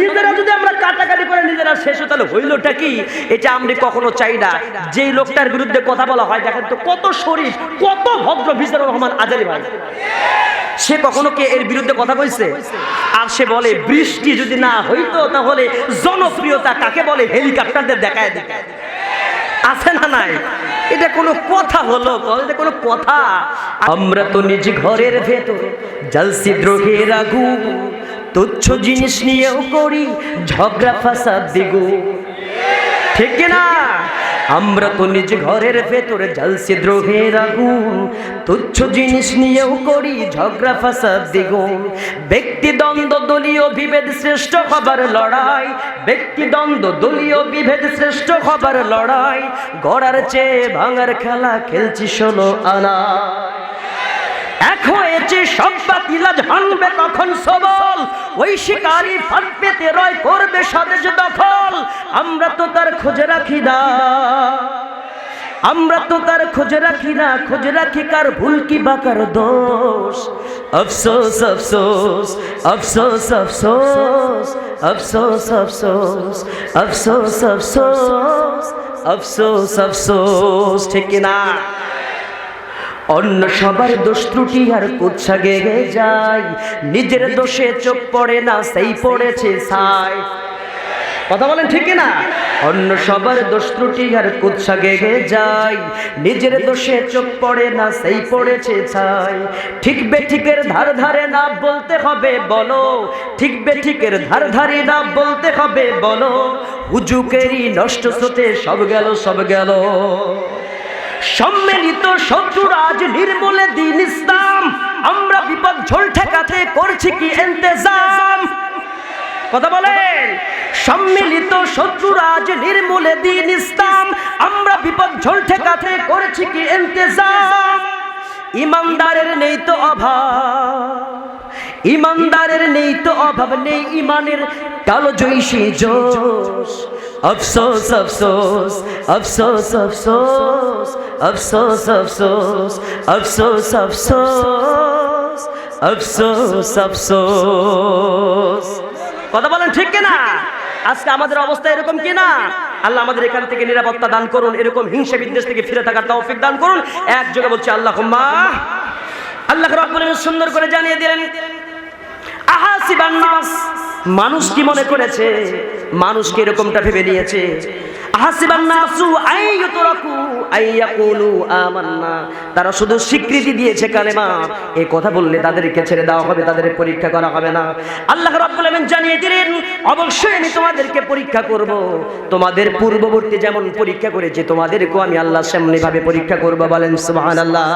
নিজেরা যদি আমরা কাটাকাটি করে নিজেরা শেষ তাহলে হইলটা কি? এটা আমরা কখনো চাই না। যেই লোকটার বিরুদ্ধে কথা বলা হয়, দেখেন তো কত শরীফ, কত ভদ্র ভিজানুর রহমান আজারি ভাই। সে কখনো কে এর বিরুদ্ধে কথা কইছে? আর সে বলে, বৃষ্টি যদি না হইতো, তাহলে জনপ্রিয়তা কাকে বলে? হেলিকপ্টারদের দেখায় দেখায় আছে না নাই? এটা কোনো কথা হলো, এটা কোনো কথা। আমরা তো নিজ ঘরের ভেতর, জলসি দ্রোহের আগু তুচ্ছ জিনিস নিয়েও করি, ঝগড়া ফাসাদ দিগু। ঠিক না আমরা তো নিজ ঘরের ভেতরে জলসি দ্রোহের আগুন তুচ্ছ জিনিস নিয়েও করি, ঝগড়া ফাসাদ দ্বিগুণ ব্যক্তি দ্বন্দ্ব দলীয় বিভেদ শ্রেষ্ঠ হবার লড়াই। ব্যক্তি দ্বন্দ্ব দলীয় বিভেদ শ্রেষ্ঠ হবার লড়াই। গড়ার চেয়ে ভাঙার খেলা খেলছি ষোলো আনা। কখন সবল ওই রয় করবে তার খোঁজে রাখি আমরা তো তার খোঁজে রাখি না খোঁজে রাখি কার ভুল কি বা কার দোষ আফসোস আফসোস আফসোস আফসোস আফসোস আফসোস আফসোস আফসোস আফসোস আফসোস ঠিক না অন্য সবার দোষ ত্রুটি আর কুচ্ছা গেগে যায়। নিজের দোষে চোখ পড়ে না, সেই পড়েছে সাই কথা বলেন ঠিক না অন্য সবার দোষ ত্রুটি আর কুচ্ছা গেগে যায়। নিজের দোষে চোখ পড়ে না, সেই পড়েছে ছাই। ঠিক বেঠিকের ধার ধারে না বলতে হবে, বলো। ঠিক বেঠিকের ধার ধারে না বলতে হবে, বলো। হুজুকেরই নষ্ট স্রোতে সব গেল সব গেল। সম্মিলিত শত্রুরাজ নির্মূলে দিন ইসলাম। আমরা বিপদ ঝোল ঠেকাতে করছি কি ইন্তেজাম? কথা বলেন। সম্মিলিত শত্রুরাজ নির্মূলে দিন ইসলাম। আমরা বিপদ ঝোল ঠেকাতে করেছি কি ইন্তেজাম? ইমানদারের নেই তো অভাব। ইমানদারের নেই তো অভাব। নেই ইমানের কালো জৈশী জোশ। আফসোস আফসোস আফসোস আফসোস আফসোস আফসোস আফসোস আফসোস আফসোস আফসোস। কথা বলেন ঠিক কিনা? আজকে আমাদের অবস্থা এরকম কিনা? আল্লাহ আমাদের এখান থেকে নিরাপত্তা দান করুন, এরকম হিংসা বিদ্বেষ থেকে ফিরে থাকার তৌফিক দান করুন। এক যোগে বলছি আল্লাহ আল্লাহ রব্বুল সুন্দর করে জানিয়ে দিলেন, আহাসিবান মানুষ কি মনে করেছে? মানুষকে এরকমটা ভেবে নিয়েছে। তারা শুধু স্বীকৃতি দিয়েছে কালেমা। এই কথা বললে তাদেরকে ছেড়ে দেওয়া হবে, তাদের পরীক্ষা করা হবে না। আল্লাহ জানিয়ে দিলেন, অবশ্যই আমি তোমাদেরকে পরীক্ষা করব। তোমাদের পূর্ববর্তী যেমন পরীক্ষা করেছি, তোমাদেরকেও আমি আল্লাহ সামনে ভাবে পরীক্ষা করব। বলেন, সুবহানাল্লাহ।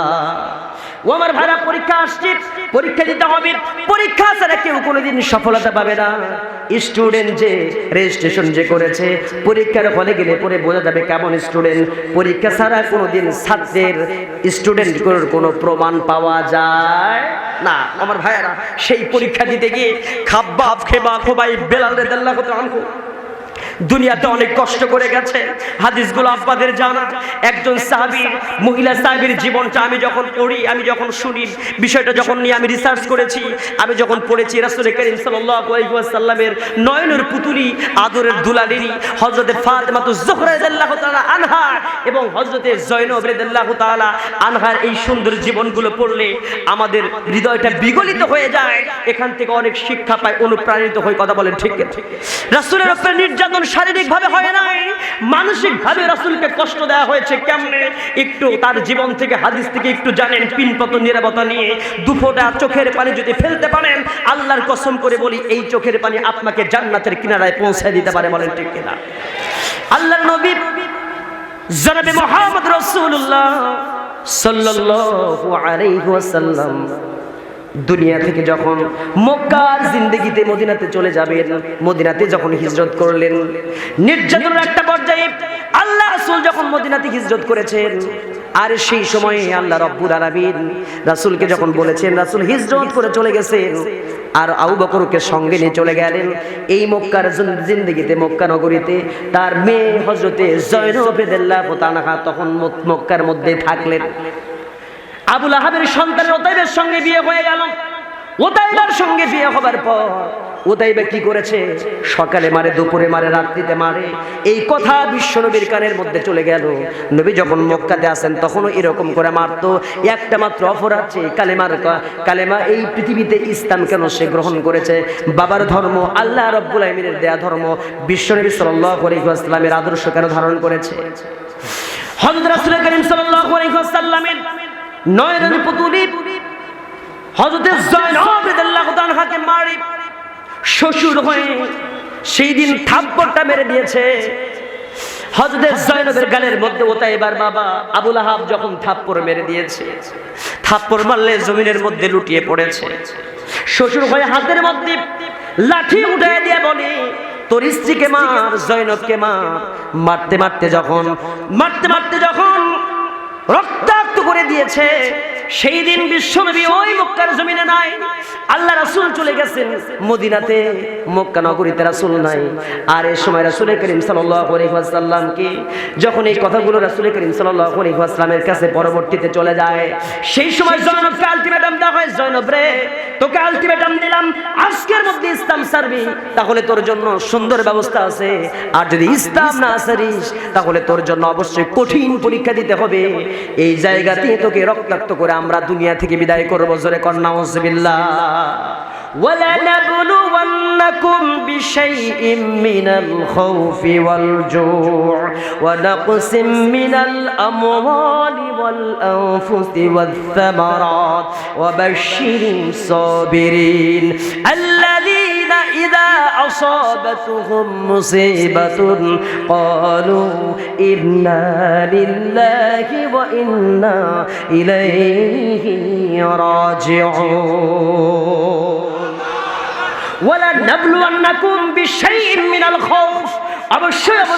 ও আমার ভাড়া পরীক্ষা আসছে, পরীক্ষা দিতে হবে। পরীক্ষা ছাড়া কেউ কোনোদিন সফলতা পাবে না। স্টুডেন্ট যে রেজিস্ট্রেশন যে করেছে, পরীক্ষার হলে গেলে পরে বোঝা যাবে কেমন স্টুডেন্ট। পরীক্ষা ছাড়া কোনোদিন ছাত্রের স্টুডেন্ট কোনো প্রমাণ পাওয়া যায় না। আমার ভাইয়েরা, সেই পরীক্ষা দিতে গিয়ে খাব্বা খেবা খোবাই বেলাল রেদাল্লাহ আনকো। দুনিয়াতে অনেক কষ্ট করে গেছে। হাদিসগুলো আপনাদের জানা। একজন সাহাবি, মহিলা সাহাবির জীবনটা আমি যখন পড়ি, আমি যখন শুনি, বিষয়টা যখন নিয়ে আমি রিসার্চ করেছি, আমি যখন পড়েছি রাসূল করিম ওয়াসাল্লামের নয়নের পুতুলি, আদরের দুলালিনী, হযরতে ফাতেমাতু জোহরা রাদিয়াল্লাহু তাআলা আনহা এবং হযরতে জয়নব রাদিয়াল্লাহু তাআলা আনহার এই সুন্দর জীবনগুলো পড়লে আমাদের হৃদয়টা বিগলিত হয়ে যায়। এখান থেকে অনেক শিক্ষা পায়, অনুপ্রাণিত হয়ে, কথা বলেন ঠিক রাসূলের উপরে নির্যাতন শারীরিক ভাবে হয় নাই মানসিক ভাবে রাসূলকে কষ্ট দেওয়া হয়েছে কেমনে? একটু তার জীবন থেকে হাদিস থেকে একটু জানেন, পিনপত নিরাপত্তা নিয়ে দুফোটা চোখের পানি যদি ফেলতে পারেন, আল্লাহর কসম করে বলি, এই চোখের পানি আপনাকে জান্নাতের কিনারায় পৌঁছে দিতে পারে বলেন ঠিক কিনা? আল্লাহর নবী জনাবে মোহাম্মদ রাসূলুল্লাহ সাল্লাল্লাহু আলাইহি ওয়াসাল্লাম দুনিয়া থেকে যখন মক্কার জিন্দগিতে মদিনাতে চলে যাবেন, মদিনাতে যখন হিজরত করলেন, নির্যাতনের একটা পর্যায়ে আল্লাহ রাসূল যখন মদিনাতে হিজরত করেছেন, আর সেই সময়ে আল্লাহ রব্বুল আলামিন রাসূলকে যখন বলেছেন, রাসূল হিজরত করে চলে গেছেন, আর আবু বকরকে সঙ্গে নিয়ে চলে গেলেন, এই মক্কার জিন্দগিতে, মক্কা নগরীতে, তার মেয়ে হজরতে জয়নব রাদিয়াল্লাহু তখন মক্কার মধ্যে থাকলেন। আবুল আহাবের সন্তান ওতাইবের সঙ্গে বিয়ে হয়ে গেল। ওতাইবার সঙ্গে বিয়ে হবার পর ওতাইবা কি করেছে? সকালে মারে, দুপুরে মারে, রাত্রিতে মারে। এই কথা বিশ্ব নবীর কানের মধ্যে চলে গেল। নবী যখন মক্কাতে আসেন, তখনও এরকম করে মারতো। একটা মাত্র অফর আছে কালেমার কালেমা এই পৃথিবীতে ইসলাম কেন সে গ্রহণ করেছে? বাবার ধর্ম, আল্লাহ রব্বুল আলমিনের দেয়া ধর্ম বিশ্ব নবী সাল্লাহ আলাইহি আদর্শ কেন ধারণ করেছে? রাসূল করিম সাল্লাল্লাহু আলাইহি নয়নের পুতুলি মারি। শ্বশুর হয়ে সেই দিন থাপ্পড়টা মেরে দিয়েছে। গালের মধ্যে ওটা এবার বাবা আবুল আহাব যখন থাপ্পড় মেরে দিয়েছে, থাপ্পড় মারলে জমিনের মধ্যে লুটিয়ে পড়েছে। শ্বশুর হয়ে হাতের মধ্যে লাঠি উঠে দিয়ে বলে, তোর স্ত্রীকে মার, জয়নবকে মার। মারতে মারতে যখন, মারতে মারতে যখন রক্তাক্ত করে দিয়েছে। সেই দিন বিশ্বনবী ওই মক্কার জমিনে নাই। আল্লাহ রাসূল চলে গেছেন। মদিনাতে, মক্কা নগরীতে রাসূল নাই। আর এই সময় রাসূল করিম আলাইহি যখন এই কথাগুলো রাসূল করিম ওয়াসাল্লামের কাছে পরবর্তীতে চলে যায়, সেই সময় জয়নবকে আলটিমেটাম দেওয়া হয়, জয়নব রে, তোকে আলটিমেটাম দিলাম, আজকের মধ্যে ইসলাম সারবি তাহলে তোর জন্য সুন্দর ব্যবস্থা আছে। আর যদি ইসলাম না সারিস তাহলে তোর জন্য অবশ্যই কঠিন পরীক্ষা দিতে হবে। এই জায়গাতে তোকে রক্তাক্ত করে আমরা দুনিয়া থেকে বিদায় করবো জোরে কন্যা ওসবিল্লাহ ولنبلونكم بشيء من الخوف والجوع ونقص من الأموال والأنفس والثمرات وبشر الصابرين الذين إذا أصابتهم مصيبة. قالوا إنا لله وإنا إليه راجعون. ولا نبلونكم بشيء من الخوف. أبو الشيخ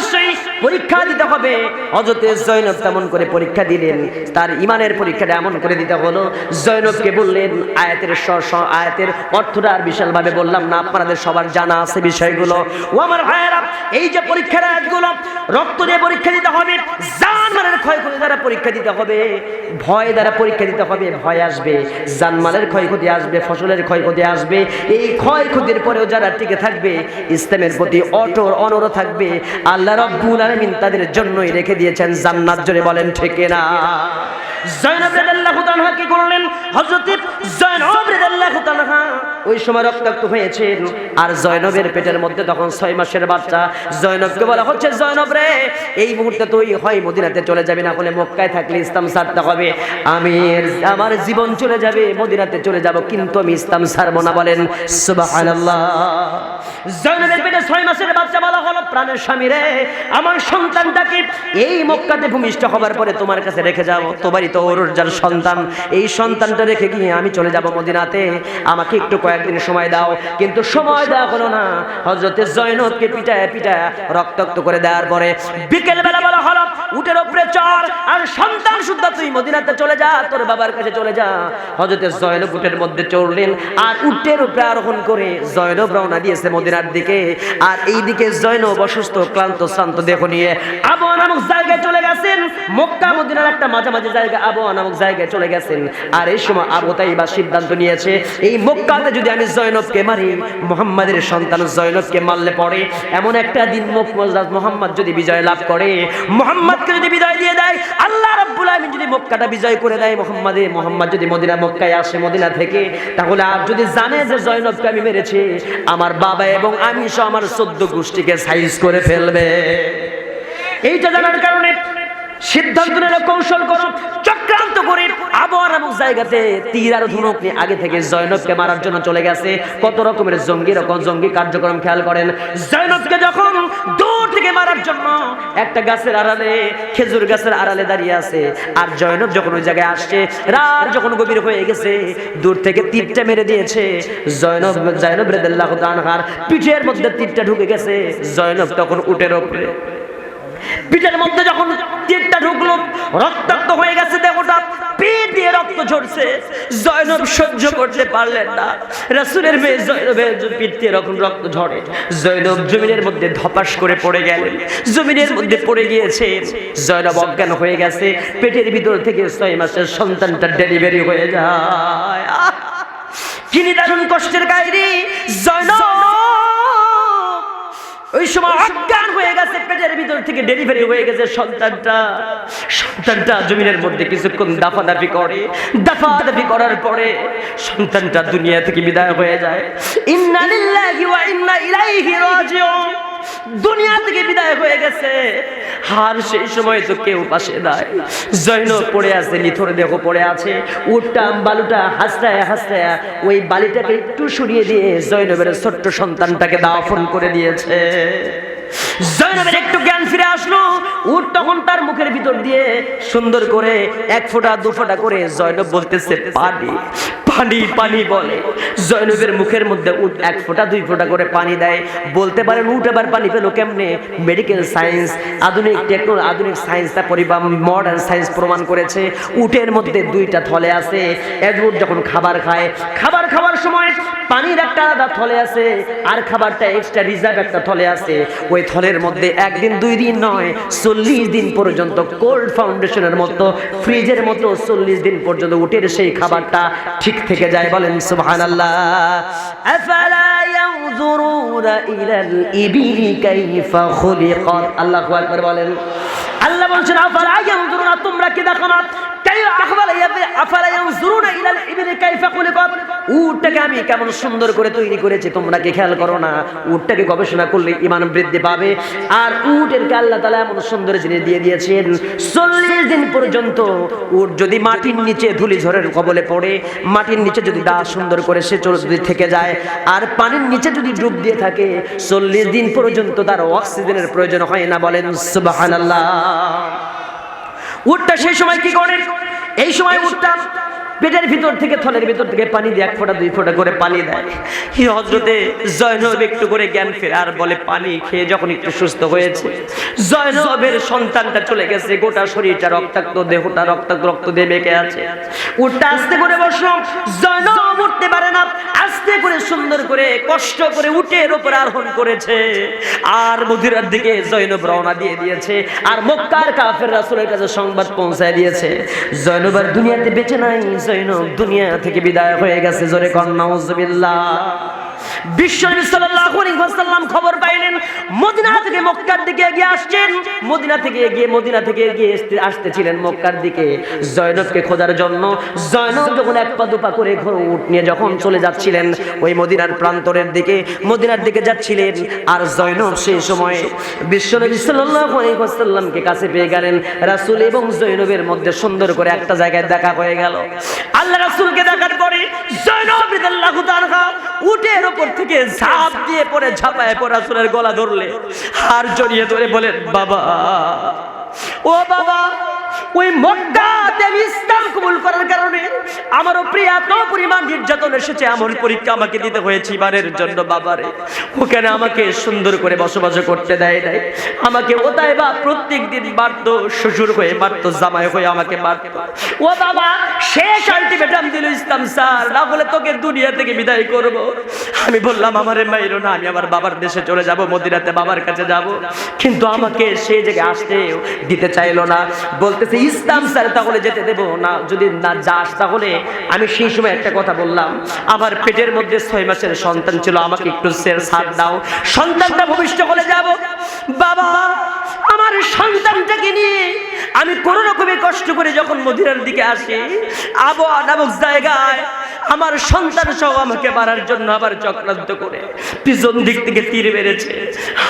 পরীক্ষা দিতে হবে। অযতে জৈনব তেমন করে পরীক্ষা দিলেন। তার ইমানের পরীক্ষাটা এমন করে দিতে হলো। জৈনবকে বললেন, আয়াতের স- আয়াতের অর্থটা আর বিশালভাবে বললাম না। আপনাদের সবার জানা আছে বিষয়গুলো। ও আমার ভাইয়েরা, এই যে পরীক্ষার আয়াতগুলো, রক্ত দিয়ে পরীক্ষা দিতে হবে। জানমালের ক্ষয়ক্ষতি দ্বারা পরীক্ষা দিতে হবে। ভয় দ্বারা পরীক্ষা দিতে হবে। ভয় আসবে। জানমালের ক্ষয়ক্ষতি আসবে, ফসলের ক্ষয়ক্ষতি আসবে। এই ক্ষয়ক্ষতির পরেও যারা টিকে থাকবে, ইসলামের প্রতি অটর অনর থাকবে। আল্লাহ রব্বুল আলামিন তাদের জন্যই রেখে দিয়েছেন জান্নাত জোরে বলেন ঠিক না জয়নব রাদিয়াল্লাহু তাআলা কি করলেন? হযরত জয়নব রাদিয়াল্লাহু তাআলা ওই সময় রক্তাক্ত হয়েছেন আর জয়নবের পেটের মধ্যে তখন ছয় মাসের বাচ্চা। জয়নবকে বলা হচ্ছে, জয়নব রে, এই মুহূর্তে তুই হয় মদিনাতে চলে যাবি, না হলে মক্কায় থাকলে ইসলাম ছাড়তে হবে। আমি আমার জীবন চলে যাবে, মদিনাতে চলে যাব, কিন্তু আমি ইসলাম ছাড়বো না। বলেন জয়নবের পেটে ছয় মাসের বাচ্চা বলা হলো, প্রাণের স্বামী রে, আমার সন্তানটাকে এই মক্কাতে ভূমিষ্ঠ হবার পরে তোমার কাছে রেখে যাও। তোমারই তো যার সন্তান। এই সন্তানটা রেখে গিয়ে আমি চলে যাব মদিনাতে। আমাকে একটু কয়েকদিন সময় দাও, কিন্তু সময় দেওয়া হলো না। হজরতে জয়নবকে পিটায় পিটায় রক্তাক্ত করে দেওয়ার পরে বিকেল বেলা বলা হলো উটের উপরে চর, আর সন্তান শুদ্ধ, তুই মদিনাতে চলে যা, তোর বাবার কাছে চলে যা। হজরতে জয়নব উটের মধ্যে চড়লেন, আর উটের উপরে আরোহণ করে জয়নব রওনা দিয়েছে মদিনার দিকে। আর এই দিকে জয়নব অসুস্থ, ক্লান্ত, শ্রান্ত দেহ নিয়ে চলে গেছেন, মক্কা, মদিনার একটা মাঝামাঝি জায়গা আবহাওয়া নামক জায়গায় চলে গেছেন। আর এই সময় আবু তাইবা সিদ্ধান্ত নিয়েছে, এই মক্কাতে যদি আমি জয়নবকে মারি, মোহাম্মদের সন্তান জয়নবকে মারলে পড়ে এমন একটা দিন মোহাম্মদ যদি বিজয় লাভ করে, মোহাম্মদকে যদি বিজয় দিয়ে দেয়, আল্লাহ রাব্বুল আলামিন যদি মক্কাটা বিজয় করে দেয়, মোহাম্মদে মোহাম্মদ যদি মদিনা মক্কায় আসে মদিনা থেকে, তাহলে আর যদি জানে যে জয়নবকে আমি মেরেছি, আমার বাবা এবং আমি সহ আমার চোদ্দ গোষ্ঠীকে সাইজ করে ফেলবে। এইটা জানার কারণে সিদ্ধান্ত নিল, কৌশল করো, চক্রান্ত করে আবহাওয়া নামক জায়গাতে তীর আর ধনুক নিয়ে আগে থেকে জয়নবকে মারার জন্য চলে গেছে। কত রকমের জঙ্গি রকম জঙ্গি কার্যক্রম, খেয়াল করেন। জয়নবকে যখন দূর থেকে মারার জন্য একটা গাছের আড়ালে, খেজুর গাছের আড়ালে দাঁড়িয়ে আছে, আর জয়নব যখন ওই জায়গায় আসছে, রাত যখন গভীর হয়ে গেছে, দূর থেকে তীরটা মেরে দিয়েছে। জয়নব জয়নব রেদাল্লাহ তানহার পিঠের মধ্যে তীরটা ঢুকে গেছে। জয়নব তখন উটের ওপরে পিঠের মধ্যে যখন তীরটা ঢুকলো, রক্তাক্ত হয়ে গেছে দেহটা রক্ত ঝরছে। জয়নব সহ্য করতে পারলেন না। মেয়ে জয়নবের রক্ত ঝরে। জয়নব জমিনের মধ্যে ধপাস করে পড়ে জমিনের মধ্যে পড়ে গিয়েছে। জয়নব অজ্ঞান হয়ে গেছে। পেটের ভিতর থেকে ছয় মাসের সন্তানটা ডেলিভারি হয়ে যায়। আহ! কি নিদারুণ কষ্টের কাহিনী জয়নব! ওই সময় অজ্ঞান হয়ে গেছে, পেটের ভিতর থেকে ডেলিভারি হয়ে গেছে সন্তানটা। সন্তানটা জমিনের মধ্যে কিছুক্ষণ দাফাদাফি করে। দাফাদাফি করার পরে সন্তানটা দুনিয়া থেকে বিদায় হয়ে যায়। ইন্না লিল্লাহি ওয়া ইন্না ইলাইহি রাজিউন। দুনিয়া থেকে বিদায় হয়ে গেছে। আর সেই সময় তো কেউ পাশে নাই। জৈনব পড়ে আছে, নিথর দেহ পড়ে আছে। উঠটা বালুটা হাসরায় হাসরায় ওই বালিটাকে একটু সরিয়ে দিয়ে জৈনবের ছোট্ট সন্তানটাকে দাফন করে দিয়েছে। জৈনবের একটু জ্ঞান ফিরে আসলো। উট তখন তার মুখের ভিতর দিয়ে সুন্দর করে এক ফোঁটা, দু ফোঁটা করে জৈনব বলতেছে পানি পানি পানি বলে। জৈনবের মুখের মধ্যে উট এক ফোঁটা, দুই ফোঁটা করে পানি দেয়। বলতে পারেন উট আবার পানি পেল কেমনে? মেডিকেল সায়েন্স আধুনিক টেকনোলজি আধুনিক সায়েন্স তারপরে বা মডার্ন সায়েন্স প্রমাণ করেছে। উটের মধ্যে দুইটা থলে আছে। এক যখন খাবার খায়, খাবার খাওয়ার সময় পানির একটা আলাদা থলে আছে, আর খাবারটা এক্সট্রা রিজার্ভ একটা থলে আছে। ওই থলের মধ্যে একদিন, দুই দিন নয়, চল্লিশ দিন পর্যন্ত কোল্ড ফাউন্ডেশনের মতো ফ্রিজের মতো চল্লিশ দিন পর্যন্ত উটের সেই খাবারটা ঠিক থেকে যায় বলেন সুবহান আল্লাহ আল্লাহু বলছেন তোমরা কি দেখো না? আর উটেরকে আল্লাহ তাআলা এমন সুন্দর জিনিস দিয়ে দিয়েছেন 40 দিন পর্যন্ত উট যদি মাটির নিচে ধুলি কবলে পড়ে, মাটির নিচে যদি সুন্দর করে সে থেকে যায়, আর পানির নিচে যদি ডুব দিয়ে থাকে, চল্লিশ দিন পর্যন্ত তার অক্সিজেনের প্রয়োজন হয় না বলেন উটটা সেই সময় কি করে? এই সময় উঠতাম, পেটের ভিতর থেকে, থলের ভিতর থেকে পানি দিয়ে এক ফোঁটা, দুই ফোঁটা করে পানি দেয়। হজরতে জয়নব একটু করে জ্ঞান ফেরে, আর বলে, পানি খেয়ে যখন একটু সুস্থ হয়েছে জয়নবের সন্তানটা চলে গেছে, গোটা শরীরটা রক্তাক্ত, দেহটা রক্তাক্ত, রক্ত দিয়ে বেঁকে আছে। উঠতে আস্তে করে বসলাম জয়নব উঠতে পারে না, আস্তে করে সুন্দর করে, কষ্ট করে উটের উপর আরোহণ করেছে। আর মদিনার দিকে জৈনব রওনা দিয়ে দিয়েছে, আর মক্কার কাফের রাসূলের কাছে সংবাদ পৌঁছায় দিয়েছে। জৈনব আর দুনিয়াতে বেঁচে নাই জৈনব দুনিয়া থেকে বিদায় হয়ে গেছে, জোরে কন্যা প্রান্তরের দিকে, মদিনার দিকে যাচ্ছিলেন। আর জয়নব সেই সময় বিশ্বনবী কাছে পেয়ে গেলেন। রাসূল এবং জয়নবের মধ্যে সুন্দর করে একটা জায়গায় দেখা হয়ে গেল। আল্লাহ রাসূলকে দেখার পরে তাআলা উটের উপর থেকে ঝাঁপ দিয়ে পরে ঝাঁপায় পড়া সুরের গলা ধরলে হার জড়িয়ে ধরে বলেন বাবা, ও বাবা ওই মক্কাতে আমি ইসলাম কবুল করার কারণে আমারও পরিমাণ নির্যাতন এসেছে, এমন পরীক্ষা আমাকে দিতে হয়েছে জন্য বাবারে। ওখানে আমাকে সুন্দর করে বসবাস করতে দেয় নাই। আমাকে ওতায় বা প্রত্যেক দিন শ্বশুর হয়ে জামাই হয়ে আমাকে ও বাবা, শেষ আলটিমেটাম দিল ইসলাম স্যার, না বলে তোকে দুনিয়া থেকে বিদায় করব। আমি বললাম, আমারে মাইরো না, আমি আমার বাবার দেশে চলে যাব, মদিনাতে বাবার কাছে যাব। কিন্তু আমাকে সেই জায়গায় আসতে দিতে চাইলো না। বলতেছে ইসলাম স্যার তাহলে যেতে দেবো না। যদি না যাস তাহলে আমি সেই সময় একটা কথা বললাম। আমার পেটের মধ্যে ছয় মাসের সন্তান ছিল, আমাকে একটু সের সাথ দাও। সন্তানটা ভবিষ্যৎ বলে যাব। বাবা, আমার সন্তানটাকে নিয়ে আমি কোনো রকমে কষ্ট করে যখন মদিনার দিকে আসি, আবহাওয়া নামক জায়গায় আমার সন্তান সহ আমাকে মারার জন্য আবার চক্রান্ত করে। পিছন দিক থেকে তীর বেড়েছে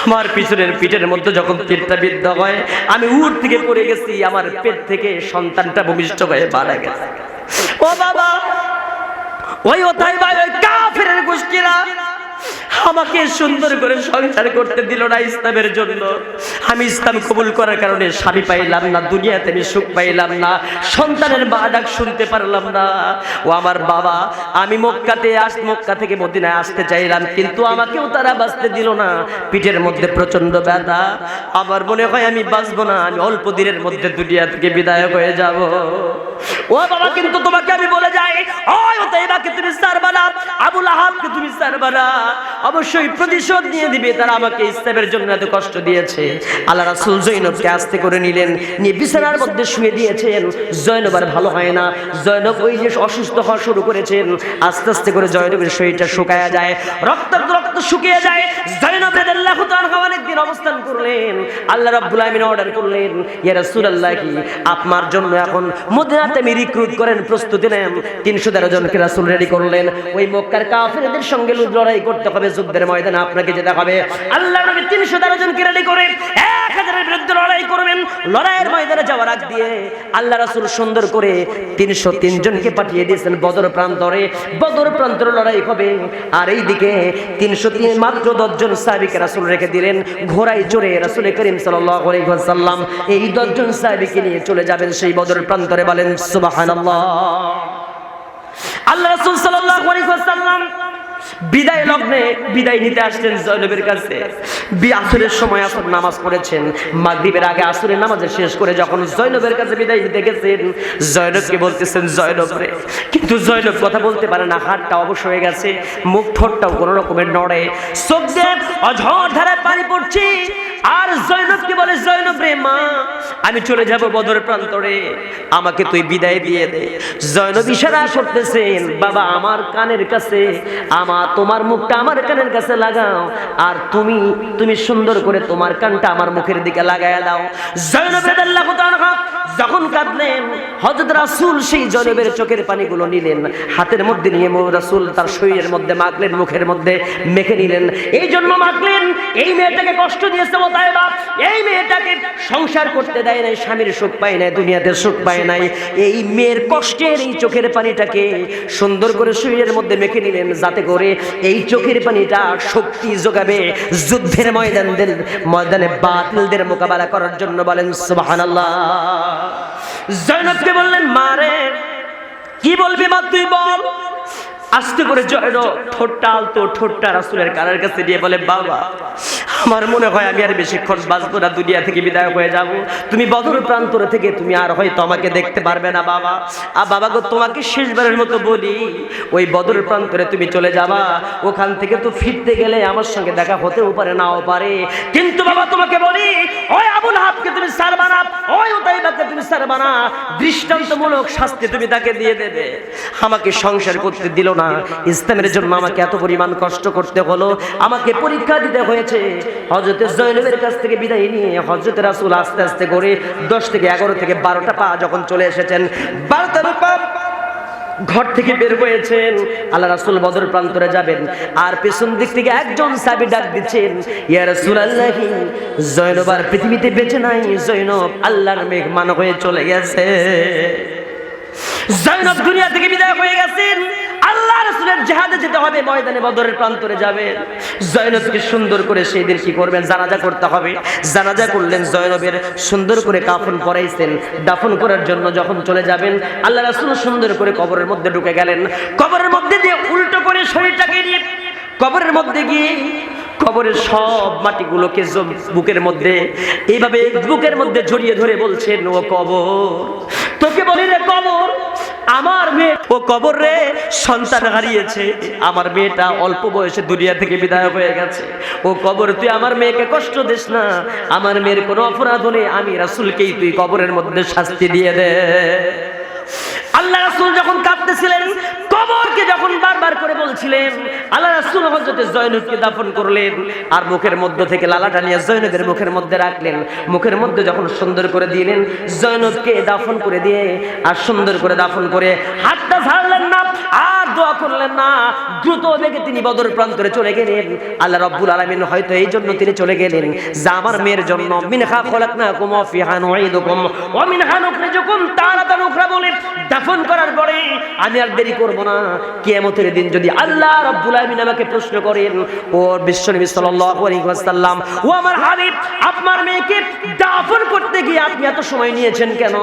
আমার পিছনের পিঠের মধ্যে যখন তীরটা বিদ্ধ হয়, আমি উঠ থেকে পড়ে গেছি, আমার পেট থেকে সন্তানটা ভূমিষ্ঠ হয়ে মারা গেছে। ও বাবা! ওই ওথাই ভাই কাফের গোষ্ঠীরা আমাকে সুন্দর করে সংসার করতে দিল না ইসলামের জন্য। আমি ইসলাম কবুল করার কারণে স্বামী পাইলাম না, দুনিয়াতে আমি সুখ পাইলাম না, সন্তানের মা ডাক শুনতে পারলাম না। ও আমার বাবা, আমি মক্কাতে আস, মক্কা থেকে মদিনায় আসতে চাইলাম, কিন্তু আমাকেও তারা বাঁচতে দিল না। পিঠের মধ্যে প্রচণ্ড ব্যথা। আমার মনে হয় আমি বাঁচবো না, আমি অল্প দিনের মধ্যে দুনিয়া থেকে বিদায় হয়ে যাব। ও বাবা, কিন্তু তোমাকে আমি বলে যাই, ওই ওতাইবাকে তুমি সারবা না, আবুল আহাবকে তুমি সারবা না। অবশ্যই প্রতিশোধ নিয়ে দিবে। তারা আমাকে ইসলামের জন্য এত কষ্ট দিয়েছে। আল্লাহ রাসুল জৈনবকে আস্তে করে নিলেন। নিয়ে বিছানার মধ্যে শুয়ে দিয়েছেন। জৈনব আর ভালো হয় না। জৈনব ওই যে অসুস্থ হওয়া শুরু করেছেন। আস্তে আস্তে করে জৈনবের শরীরটা শুকায়া যায়। রক্ত রক্ত শুকিয়ে যায়। জৈনব রাদিয়াল্লাহু তাআলা অনেকদিন অবস্থান করলেন। আল্লাহ রাব্বুল আলামিন অর্ডার করলেন, ইয়া রাসূলুল্লাহ কি আপনার জন্য এখন মদিনাতে আমি রিক্রুট করেন, প্রস্তুতি নেন। তিনশো তেরো জনকে রাসূল রেডি করলেন। ওই মক্কার কাফেরদের সঙ্গে লড়াই করতে হবে, যুদ্ধের ময়দানে আপনাকে যেতে হবে। আল্লাহ নবী তিনশো তেরো জনকে রেডি করে এক হাজারের বিরুদ্ধে লড়াই করবেন। লড়াইয়ের ময়দানে যাওয়ার আগ দিয়ে আল্লাহ রাসূল সুন্দর করে তিনশো তিন জনকে পাঠিয়ে দিয়েছেন বদর প্রান্তরে। বদর প্রান্তরে লড়াই হবে। আর এইদিকে তিন মাত্র দশজন সাহাবিকে রাসুল রেখে দিলেন। ঘোড়ায় চড়ে রাসুল করিম সাল্লাম এই দশজন সাহাবিকে নিয়ে চলে যাবেন সেই বদর প্রান্তরে বলেন সুবাহ আল্লাহ রাসুল ওয়াসাল্লাম বিদায় লগ্নে বিদায় নিতে আসছেন জয়নবের কাছে। আসরের সময় আসর নামাজ পড়েছেন। মাগরিবের আগে আসরের নামাজ শেষ করে যখন জয়নবের কাছে বিদায় নিতে গেছেন, জয়নবকে বলতেছেন, জয়নব রে। কিন্তু জয়নব কথা বলতে পারে না, হাতটা অবশ্য হয়ে গেছে, মুখ ঠোঁটটাও কোনো রকমের নড়ে। চোখ দিয়ে অঝর ধারায় পানি পড়ছে আর জয়নবকে বলে জয়নব রে মা, আমি চলে যাব বদর প্রান্তরে। আমাকে তুই বিদায় দিয়ে দে। জয়নব ইশারা করতেছেন, বাবা, আমার কানের কাছে আমার তোমার মুখটা আমার কানের কাছে লাগাও, আর তুমি তুমি সুন্দর করে তোমার কানটা আমার মুখের দিকে লাগায়া দাও। জয়নব রাদিয়াল্লাহু তাআলা যখন কাঁদলেন, হযরত রাসূল সেই জয়নবের চোখের পানিগুলো নিলেন, হাতের মধ্যে নিয়ে রাসূল তার শরীরের মধ্যে মাখলেন, মুখের মধ্যে মেখে নিলেন। এই জন্য মাখলেন, এই মেয়েটাকে কষ্ট দিয়েছে সংসার করতে দেয় নাই, স্বামীর সুখ নাই সুখ পায় নাই। এই মেয়ের কষ্টের এই চোখের পানিটাকে সুন্দর করে শরীরের মধ্যে মেখে নিলেন, যাতে করে এই চোখের পানিটা শক্তি যুদ্ধের ময়দানে বাতিলদের মোকাবেলা করার জন্য বলেন, সুবহানাল্লাহ। বললেন মারে কি বলবি মা তুই বল? আস্তে করে জয়ন ঠোঁটটা আলতো, ঠোঁটটা রাসুলের কানের কাছে দিয়ে বলে, বাবা আমার মনে হয় আমি আর বেশিক্ষণ বাঁচবো না, দুনিয়া থেকে বিদায় হয়ে যাব। তুমি বদর প্রান্তরে থেকে তুমি আর হয়তো আমাকে দেখতে পারবে না, বাবা। আর বাবা গো, তোমাকে শেষবারের মতো বলি, ওই বদর প্রান্তরে তুমি চলে যাবা। ওখান থেকে তো ফিরতে গেলে আমার সঙ্গে দেখা হতেও পারে, নাও পারে। কিন্তু বাবা, তোমাকে বলি, ওই আবুল হাবকে তুমি সারবা না, ওই উতাইবাকে তুমি সার না। দৃষ্টান্তমূলক শাস্তি তুমি তাকে দিয়ে দেবে। আমাকে সংসার করতে দিল না। ইসলামের জন্য আমাকে এত পরিমাণ কষ্ট করতে হলো। আমাকে পরীক্ষা দিতে হয়েছে। হজরতে জৈনবের কাছ থেকে বিদায় নিয়ে হজরতে রাসুল আস্তে আস্তে করে দশ থেকে এগারো থেকে বারোটা পা যখন চলে এসেছেন, বারোটা পা ঘর থেকে বের হয়েছেন। আল্লাহ রাসুল বদর প্রান্তরে যাবেন আর পেছন দিক থেকে একজন সাবি ডাক দিচ্ছেন, ইয়া রাসূলুল্লাহি, জৈনব আর পৃথিবীতে বেঁচে নাই, জৈনব আল্লাহর মেহমান হয়ে চলে গেছে। জৈনব দুনিয়া থেকে বিদায় হয়ে গেছেন। আল্লাহ রাসূলের সুন্দর করে সেই দিন কি করবেন? জানাজা করতে হবে। জানাজা করলেন জয়নবের, সুন্দর করে কাফন পরাইছেন। দাফন করার জন্য যখন চলে যাবেন, আল্লাহ রাসূল সুন্দর করে কবরের মধ্যে ঢুকে গেলেন। কবরের মধ্যে দিয়ে উল্টো করে শরীরটাকে নিয়ে কবরের মধ্যে গিয়ে কবরের সব মাটিগুলোকে বুকের মধ্যে, এইভাবে বুকের মধ্যে জড়িয়ে ধরে বলছেন ও কবর। তোকে বলি রে, কবর, আমার মেয়ে ও কবর রে, সন্তান হারিয়েছে, আমার মেয়েটা অল্প বয়সে দুনিয়া থেকে বিদায় হয়ে গেছে। ও কবর, তুই আমার মেয়েকে কষ্ট দিস না, আমার মেয়ের কোনো অপরাধ নেই আমি রাসুলকেই তুই কবরের মধ্যে শাস্তি দিয়ে দে। আল্লাহ রাসুল যখন কাঁদতেছিলেন, কবরকে যখন বারবার করে বলছিলেন, আল্লাহ রাসুল হজরতে জয়নবকে দাফন করলেন আর মুখের মধ্য থেকে লালাটা নিয়ে জয়নবের মুখের মধ্যে রাখলেন। মুখের মধ্যে যখন সুন্দর করে দিলেন, জয়নবকে দাফন করে দিয়ে আর সুন্দর করে দাফন করে হাতটা ছাড়লেন না, আর দোয়া করলেন না। দ্রুত বেগে তিনি বদর প্রান্তরে চলে গেলেন। আল্লাহ রাব্বুল আলামিন হয়তো এই জন্য তিনি চলে গেলেন। যে আমার মেয়ের জন্য, মিনহা খলাকনাকুম ওয়া ফিহা নুঈদুকুম। ওয়া মিনহা নুখরিজুকুম তারাতান উখরা বলে দাফন করার পরে আমি আর দেরি করব না। কিয়ামতের দিন যদি আল্লাহ রাব্বুল আলামিন আমাকে প্রশ্ন করেন, ও বিশ্বনবী সাল্লাল্লাহু আলাইহি ওয়াসাল্লাম, ও আমার হাবিব, আপনার মেয়েকে দাফন করতে গিয়ে আপনি এত সময় নিয়েছেন কেন?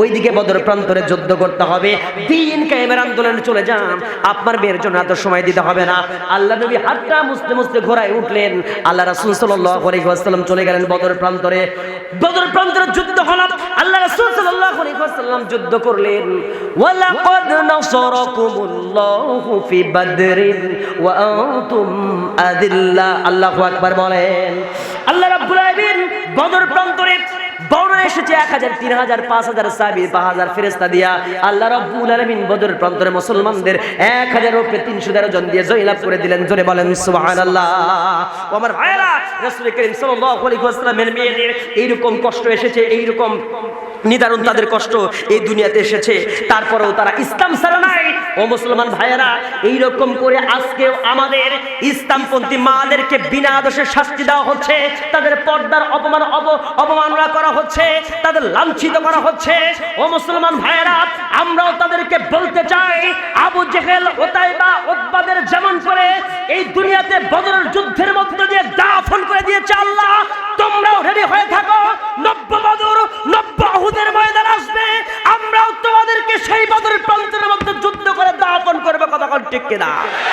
ওইদিকে বদর প্রান্তরে যুদ্ধ করতে হবে। দিন কায়েমের আন্দোলনে চলে যান। আপনার মেয়ের জন্য এত সময় দিতে হবে না। আল্লাহ নবী হাতটা মুছতে মুছতে ঘোড়ায় উঠলেন। আল্লাহ রাসূল আলাইহি চলে গেলেন বদর প্রান্তরে। বদর প্রান্তরে যুদ্ধ হলো। আল্লাহ রাসূল আলাইহি যুদ্ধ করলেন। ওয়ালাকাদ নাসারাকুমুল্লাহু ফি বাদরিন ওয়া আদিল্লা আল্লাহু আকবার বলেন। আল্লাহ রাব্বুল আলামিন বদর প্রান্তরে বড় এসেছে এক হাজার, তিন হাজার, পাঁচ হাজার সাবি পাঁচ হাজার ফেরেস্তা দিয়া। আল্লাহ রব্বুল আলমিন বদর প্রান্তরে মুসলমানদের এক হাজার উপরে তিনশো তেরো জন দিয়ে জয়লাভ করে দিলেন। জোরে বলেন সুবাহান আল্লাহ আমার ভাইরা রসুল করিম মেয়েদের এইরকম কষ্ট এসেছে, এইরকম নিদারুণ তাদের কষ্ট এই দুনিয়াতে এসেছে। তারপরেও তারা ইসলাম ছাড়া নাই। ও মুসলমান ভাইয়েরা, এইরকম করে আজকেও আমাদের ইসলামপন্থী মাদেরকে বিনা আদর্শে শাস্তি দেওয়া হচ্ছে। তাদের পর্দার অপমান, অব- অবমাননা করা হচ্ছে, তাদের লাঞ্ছিত করা হচ্ছে। ও মুসলমান ভাইয়েরা, আমরাও তাদেরকে বলতে চাই, আবু জেহেল, ওতাইবা উতবাদের যেমন করে এই দুনিয়াতে বদরের যুদ্ধের মধ্যে দিয়ে দাফন করে দিয়েছে আল্লাহ। তোমরাও রেডি হয়ে থাকো, নব্য বদর, নব্য অহুদের ময়দান আসবে। আমরাও তোমাদেরকে সেই বদরের প্রান্তের মধ্যে যুদ্ধ করে দাফন করবে, কথা ঠিক কিনা?